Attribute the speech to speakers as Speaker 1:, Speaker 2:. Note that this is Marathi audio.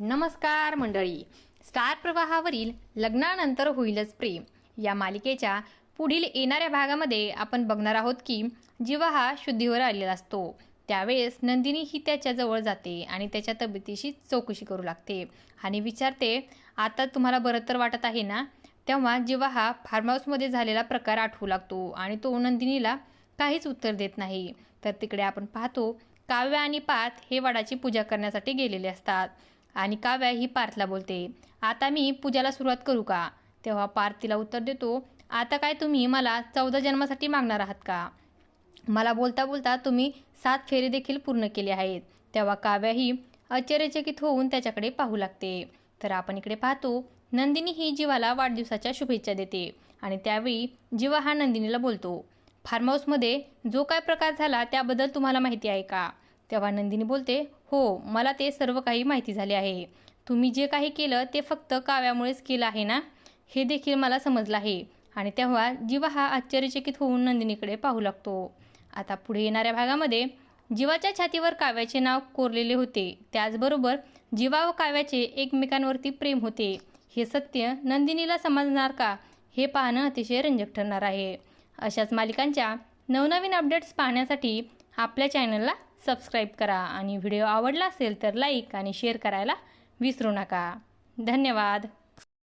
Speaker 1: नमस्कार मंडळी. स्टार प्रवाहावरील लग्नानंतर होईलच प्रेम. या मालिकेच्या पुढील येणाऱ्या भागामध्ये आपण बघणार आहोत की जीवा हा शुद्धीवर आलेला असतो. त्यावेळेस नंदिनी ही त्याच्याजवळ जाते आणि त्याच्या तब्येतीशी चौकशी करू लागते. आणि विचारते आता तुम्हाला बरं तर वाटत आहे ना? तेव्हा जीवा हा फार्म हाऊसमध्ये झालेला प्रकार आठवू लागतो आणि तो नंदिनीला काहीच उत्तर देत नाही. तर तिकडे आपण पाहतो काव्य आणि पाथ हे वडाची पूजा करण्यासाठी गेलेले असतात. आणि काव्या ही पार्थला बोलते? आता मी पूजाला सुरुवात करू का? तेव्हा पार्थ तिला उत्तर देतो आता काय तुम्ही मला चौदा जन्मासाठी मागणार आहात का? मला बोलता बोलता तुम्ही सात फेरे देखील पूर्ण केले आहेत. तेव्हा काव्याही आश्चर्यचकित होऊन त्याच्याकडे पाहू लागते. तर आपण इकडे पाहतो नंदिनी ही जीवाला वाढदिवसाच्या शुभेच्छा देते आणि त्यावेळी जीवा हा नंदिनीला बोलतो फार्म हाऊसमध्ये जो काय प्रकार झाला त्याबद्दल तुम्हाला माहिती आहे का? तेव्हा नंदिनी बोलते हो मला ते सर्व काही माहिती झाले आहे. तुम्ही जे काही केलं ते फक्त काव्यामुळेच केलं आहे ना? हे देखील मला समजलं आहे. आणि तेव्हा जीवा हा आश्चर्यचकित होऊन नंदिनीकडे पाहू लागतो. आता पुढे येणाऱ्या भागामध्ये जीवाच्या छातीवर काव्याचे नाव कोरलेले होते. त्याचबरोबर जीवा व काव्याचे एकमेकांवरती प्रेम होते. हे सत्य नंदिनीला समजणार का? हे पाहणं अतिशय रंजक ठरणार आहे. अशाच मालिकांच्या नवनवीन अपडेट्स पाहण्यासाठी आपल्या चॅनलला सबस्क्राईब करा आणि व्हिडिओ आवडला असेल तर लाईक आणि शेअर करायला विसरू नका. धन्यवाद.